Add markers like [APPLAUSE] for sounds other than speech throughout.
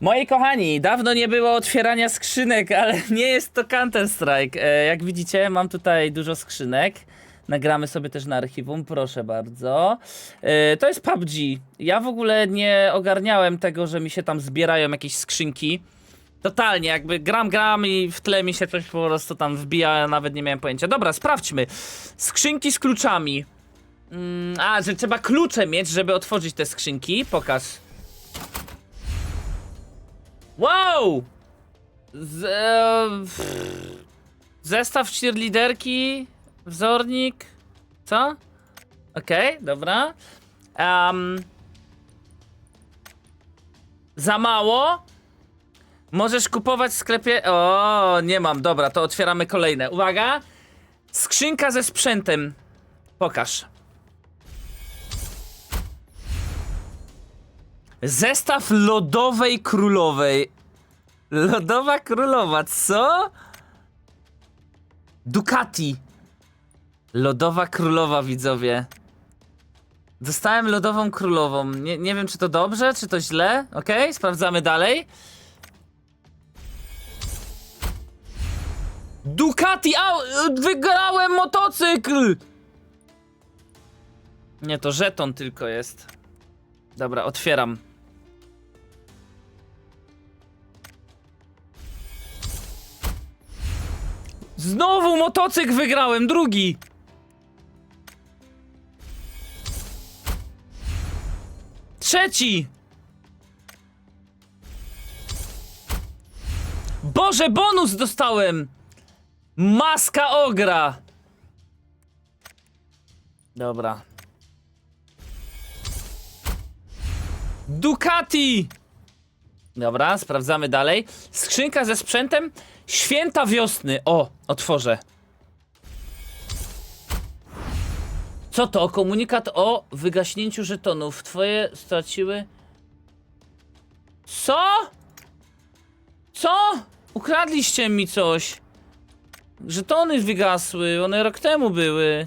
Moi kochani, dawno nie było otwierania skrzynek, ale [LAUGHS] nie jest to Counter-Strike. E, jak widzicie, mam tutaj dużo skrzynek. Nagramy sobie też na archiwum, proszę bardzo. E, to jest PUBG. Ja w ogóle nie ogarniałem tego, że mi się tam zbierają jakieś skrzynki. Totalnie, jakby gram, gram i w tle mi się coś po prostu tam wbija, ja nawet nie miałem pojęcia. Dobra, sprawdźmy. Skrzynki z kluczami. Mm, a, że trzeba klucze mieć, żeby otworzyć te skrzynki. Pokaż. Wow! Z, e, zestaw cheerleaderki, wzornik. Co? Okej, dobra. Um, za mało? Możesz kupować w sklepie. O, nie mam, dobra, to otwieramy kolejne. Uwaga! Skrzynka ze sprzętem. Pokaż. Zestaw lodowej królowej. Lodowa królowa, co? Ducati. Lodowa królowa, widzowie. Dostałem lodową królową. Nie, nie wiem, czy to dobrze, czy to źle. Okej, sprawdzamy dalej. Ducati! Au! Wygrałem motocykl! Nie, to żeton tylko jest. Dobra, otwieram. Znowu motocykl wygrałem, drugi! Trzeci! Boże, bonus dostałem! Maska ogra! Dobra. Ducati! Dobra, sprawdzamy dalej. Skrzynka ze sprzętem. Święta wiosny. O, otworzę. Co to? Komunikat o wygaśnięciu żetonów. Twoje straciły. Co? Co? Ukradliście mi coś. Żetony wygasły. One rok temu były.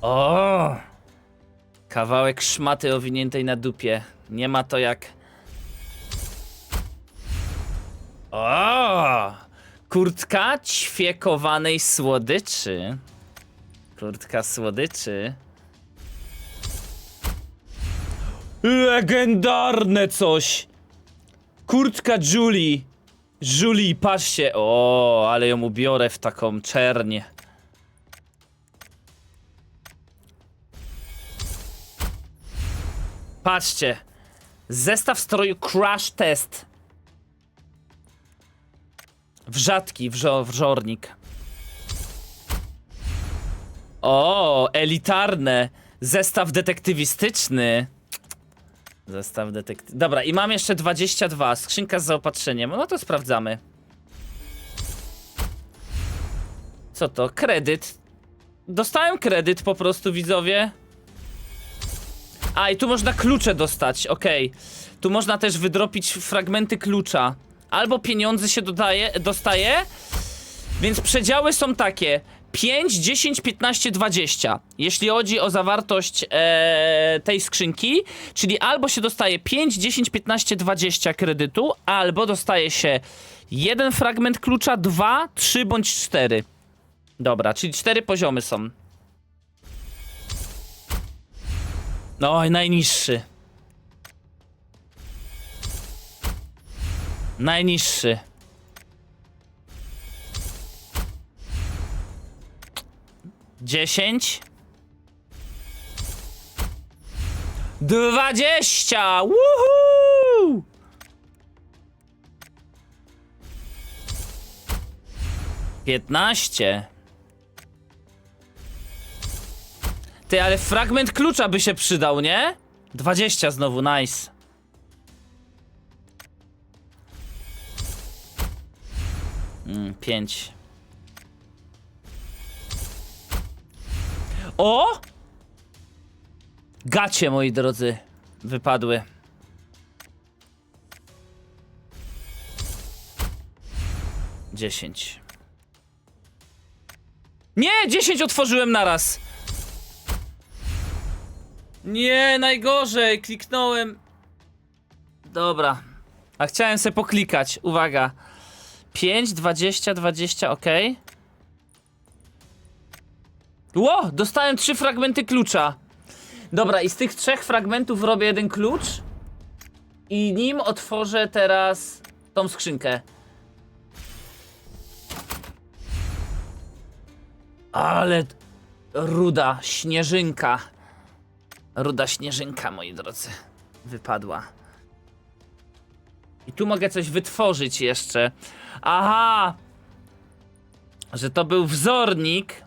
O! Kawałek szmaty owiniętej na dupie. Nie ma to jak. O! Kurtka ćwiekowanej słodyczy. Kurtka słodyczy. Legendarne coś! Kurtka Julie. Julie, patrzcie. O, ale ją ubiorę w taką czernię. Patrzcie. Zestaw stroju Crash Test. Wrzadki, wrzo wrzornik. O, elitarne. Zestaw detektywistyczny. Zestaw detektyw... Dobra, i mam jeszcze 22. Skrzynka z zaopatrzeniem. No to sprawdzamy. Co to? Kredyt. Dostałem kredyt po prostu, widzowie. A, i tu można klucze dostać, okej. Tu można też wydropić fragmenty klucza. Albo pieniądze się dodaje, dostaje. Więc przedziały są takie. 5, 10, 15, 20. Jeśli chodzi o zawartość e, tej skrzynki, czyli albo się dostaje 5, 10, 15, 20 kredytu, albo dostaje się jeden fragment klucza, 2, 3 bądź 4. Dobra, czyli cztery poziomy są. No najniższy. Najniższy. Dziesięć. Dwadzieścia! Woohoo! Piętnaście. Ty, ale fragment klucza by się przydał, nie? 20 znowu, nice. Mm, 5. O! Gacie, moi drodzy, wypadły. Dziesięć. Nie, dziesięć otworzyłem naraz. Nie, najgorzej, kliknąłem. dobra. A chciałem sobie poklikać. Uwaga. 5, 20, 20, ok. Ło! Dostałem trzy fragmenty klucza. Dobra, i z tych trzech fragmentów robię jeden klucz. I nim otworzę teraz tą skrzynkę. Ale ruda śnieżynka. Ruda śnieżynka, moi drodzy. Wypadła. I tu mogę coś wytworzyć jeszcze. Aha! Że to był wzornik.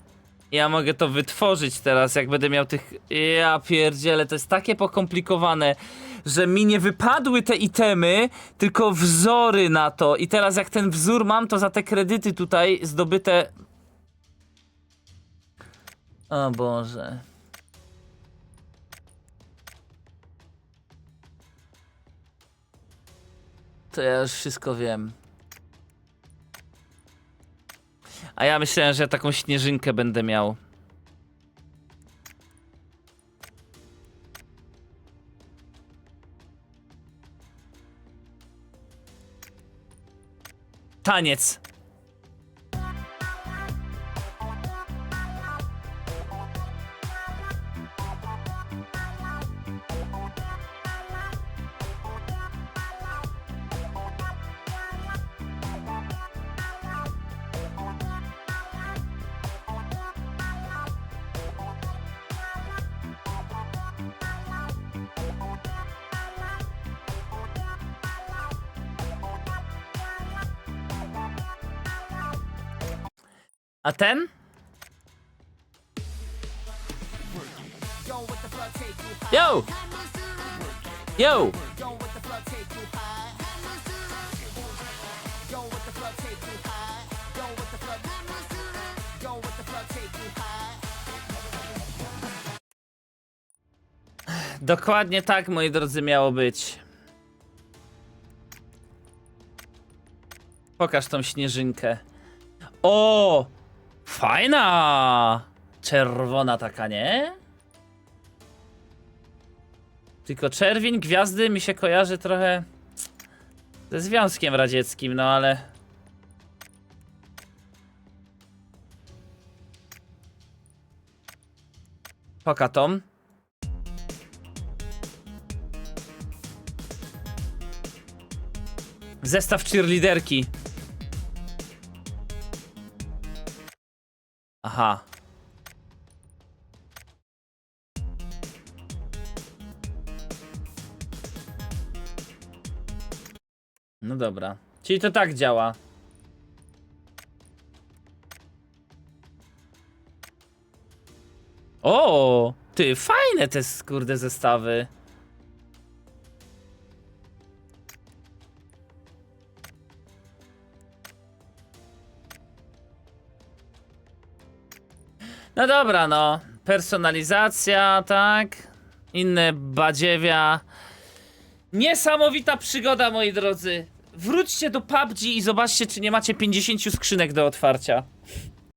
Ja mogę to wytworzyć teraz, jak będę miał tych... Ja pierdzielę, to jest takie pokomplikowane, że mi nie wypadły te itemy, tylko wzory na to. I teraz jak ten wzór mam, to za te kredyty tutaj zdobyte... O Boże. To ja już wszystko wiem. A ja myślałem, że ja taką śnieżynkę będę miał. Taniec. A ten? Yo! Yo! Dokładnie tak, moi drodzy, miało być. Pokaż tą śnieżynkę. O! Fajna! Czerwona taka, nie? Tylko czerwień, gwiazdy mi się kojarzy trochę ze Związkiem Radzieckim, no ale... Pokatom. Zestaw cheerleaderki. Aha. No dobra. Czyli to tak działa. O, ty, fajne te skurde zestawy. No dobra, no. Personalizacja, tak. Inne badziewia. Niesamowita przygoda, moi drodzy. Wróćcie do PUBG i zobaczcie, czy nie macie 50 skrzynek do otwarcia.